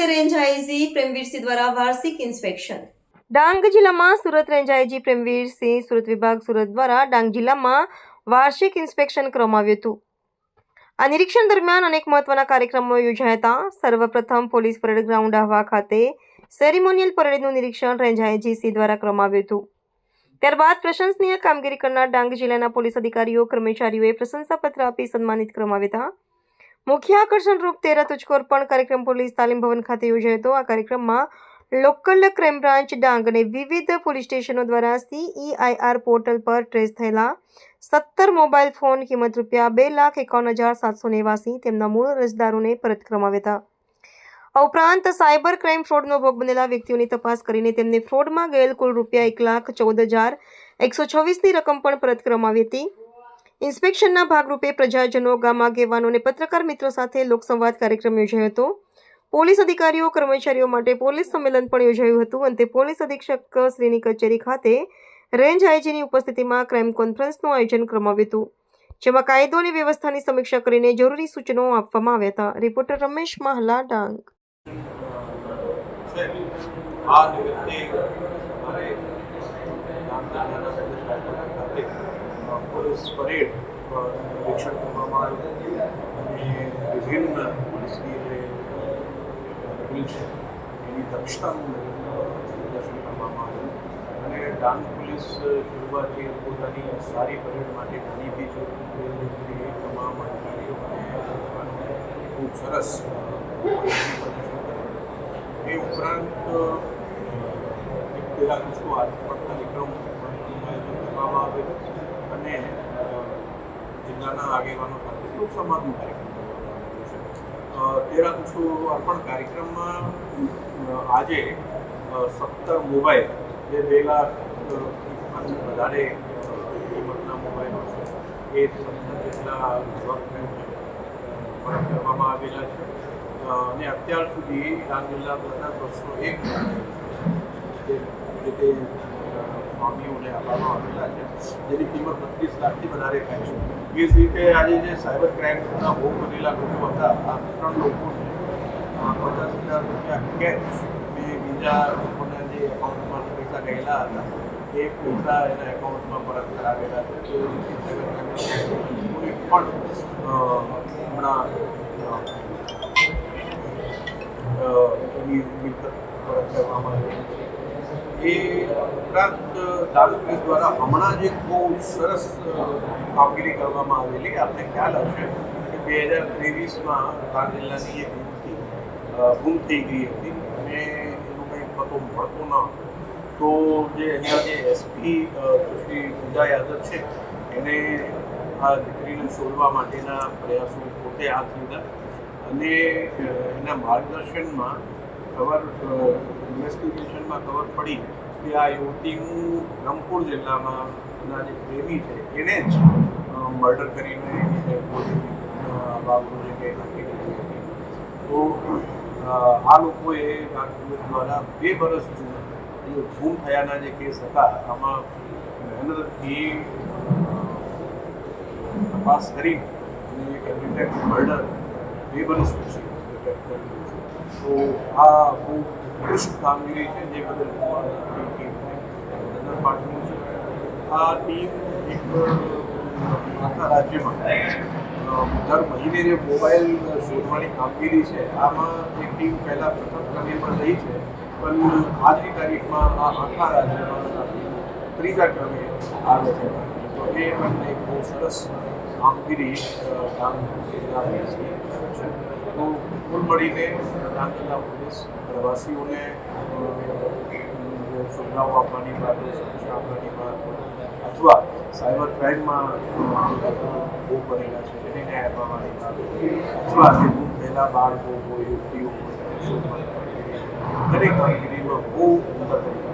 ખાતે range IG Premvirsinh દ્વારા વાર્ષિક ઇન્સ્પેક્શન. ડાંગ જિલ્લામાં સુરત રેન્જ આઈજી પ્રેમવીરસિંહ, સુરત વિભાગ સુરત દ્વારા ડાંગ જિલ્લામાં વાર્ષિક ઇન્સ્પેક્શન કરવામાં હતું. આ નિરીક્ષણ દરમિયાન અનેક મહત્વના કાર્યક્રમો યોજાયા હતા. સર્વપ્રથમ પોલીસ પરેડ ગ્રાઉન્ડ આહવા ખાતે સેરેમોનિયલ પરેડનું નિરીક્ષણ રેન્જ આઈજીસી દ્વારા કરવામાં આવ્યું હતું. ત્યારબાદ પ્રશંસનીય કામગીરી કરનાર ડાંગ જિલ્લાના પોલીસ અધિકારીઓ, કર્મચારીઓએ પ્રશંસાપત્ર આપી સન્માનિત કરવામાં આવ્યા હતા. મુખ્ય આકર્ષણ રૂપ તેરા તુચકોર પણ કાર્યક્રમ પોલીસ તાલીમ ભવન ખાતે યોજાયો હતો. આ કાર્યક્રમમાં લોકલ ક્રાઇમ બ્રાન્ચ ડાંગ અને વિવિધ પોલીસ સ્ટેશનો દ્વારા સીઈઆઈઆર પોર્ટલ પર ટ્રેસ થયેલા સત્તર મોબાઈલ ફોન કિંમત રૂપિયા બે લાખ એકાવન હજાર સાતસો નેવાસી તેમના મૂળ અરજદારોને પરત કરવામાં હતા. આ ઉપરાંત સાયબર ક્રાઇમ ફ્રોડનો ભોગ બનેલા વ્યક્તિઓની તપાસ કરીને તેમને ફ્રોડમાં ગયેલ કુલ રૂપિયા એક લાખ ચૌદ હજાર એકસો છવ્વીસની રકમ પણ પરત કરવામાં આવી હતી. ઇન્સ્પેક્શનના ભાગરૂપે પ્રજાજનો, ગામ આગેવાનો અને પત્રકાર મિત્રો સાથે લોકસંવાદ કાર્યક્રમ યોજાયો હતો. પોલીસ અધિકારીઓ, કર્મચારીઓ માટે પોલીસ સંમેલન પણ યોજાયું હતું. અંતે પોલીસ અધિક્ષક શ્રીની કચેરી ખાતે રેન્જ આઈજીની ઉપસ્થિતિમાં ક્રાઇમ કોન્ફરન્સનું આયોજન કરવામાં હતું, જેમાં કાયદો અને વ્યવસ્થાની સમીક્ષા કરીને જરૂરી સૂચનો આપવામાં આવ્યા હતા. રિપોર્ટર રમેશ મહલા, ડાંગ. આ નિમિત્તે અમારે પોલીસ પરેડ નિરીક્ષણ કરવામાં આવ્યું અને વિભિન્ન પોલીસની જે રૂલ છે, એની દક્ષતાનું પ્રદર્શન કરવામાં આવ્યું. અને ડાંગ પોલીસ શરૂઆતથી પોતાની સારી પરેડ માટે ઘણી બી જો તમામ અધિકારીઓ અને ખૂબ સરસ એ ઉપરાંત એક પેલા અર્પણ કાર્યક્રમ આયોજન કરવામાં આવેલ. અને જિલ્લાના આગેવાનો સાથે ટૂંક સમાજનો કાર્યક્રમ તેરા કુછકો અર્પણ કાર્યક્રમમાં આજે સત્તર મોબાઈલ, જે બે લાખ વધારે કિંમતના મોબાઈલો છે, એ સત્તર જેટલા ગવર્મેન્ટ કરવામાં આવેલા છે. અને અત્યાર સુધી ડાંગ જિલ્લા દ્વારા બસો એક, જે તે આપવામાં આવેલા છે જેની કિંમત બત્રીસ લાખથી વધારે થાય છે એ જ રીતે આજે જે સાયબર ક્રાઇમના ભોગ બનેલા લોકો હતા આ ત્રણ લોકોને પચાસ હજાર રૂપિયા કેશ બે બીજા લોકોના જે એકાઉન્ટમાં પૈસા ગયેલા હતા એ પૈસા એના એકાઉન્ટમાં પરત કરાવેલા છે તો સાયબર ક્રાઇમના કોઈ પણ હમણાં એની મિલકત પરત કરવામાં આવી છે એ ઉપરાંત દારૂ પોલીસ દ્વારા હમણાં જે બહુ સરસ કામગીરી કરવામાં આવેલી આપને ખ્યાલ હશે કે બે હજાર ત્રેવીસમાં ધાર જિલ્લાની એક યુવતી ગુમ થઈ ગઈ હતી અને એનું કંઈ પતો મળતો ન. તો જે અહીંયા જે એસપી સુશ્રી પૂજા યાદવ છે, એને આ દીકરીને શોધવા માટેના પ્રયાસો પોતે હાથ લીધા અને એના માર્ગદર્શનમાં ખબર ઇન્વેસ્ટિગેશનમાં ખબર પડી કે આ યુવતીનું રંગપુર જિલ્લામાં જે પ્રેમી છે એને જ મર્ડર કરીને બાબુને કંઈ નાખી દીધી હતી તો આ લોકોએ દ્વારા બે વર્ષ જૂના ગુમ થયાના જે કેસ હતા, આમાં મહેનતથી તપાસ કરી અને મર્ડર બે વર્ષ પછી. તો આ બહુ ઉત્કૃષ્ટ કામગીરી છે જે બદલ અભિનંદન પાઠવું છું. આ ટીમ એક આખા રાજ્યમાં દર મહિને જે મોબાઈલ શોધવાની કામગીરી છે, આમાં એક ટીમ પહેલાં પ્રથમ ક્રમે પર રહી છે, પણ આજની તારીખમાં આ આખા રાજ્યમાં ત્રીજા ક્રમે આવે છે. તો એ પણ એક બહુ સરસ કામગીરી ડાંગ જિલ્લા પોલીસની છે તો કુલ મળીને ડાંગ જિલ્લા પોલીસ પ્રવાસીઓને સુવિધાઓ આપવાની વાત, સુરક્ષા આપવાની વાત, અથવા સાયબર ક્રાઇમમાં બહુ બનેલા છે, એને ન્યાય અપાવવાની વાત, અથવા જે પહેલાં બાળકો હોય, યુવતીઓ હોય દરેક કામગીરીમાં બહુ મદદ તરીકે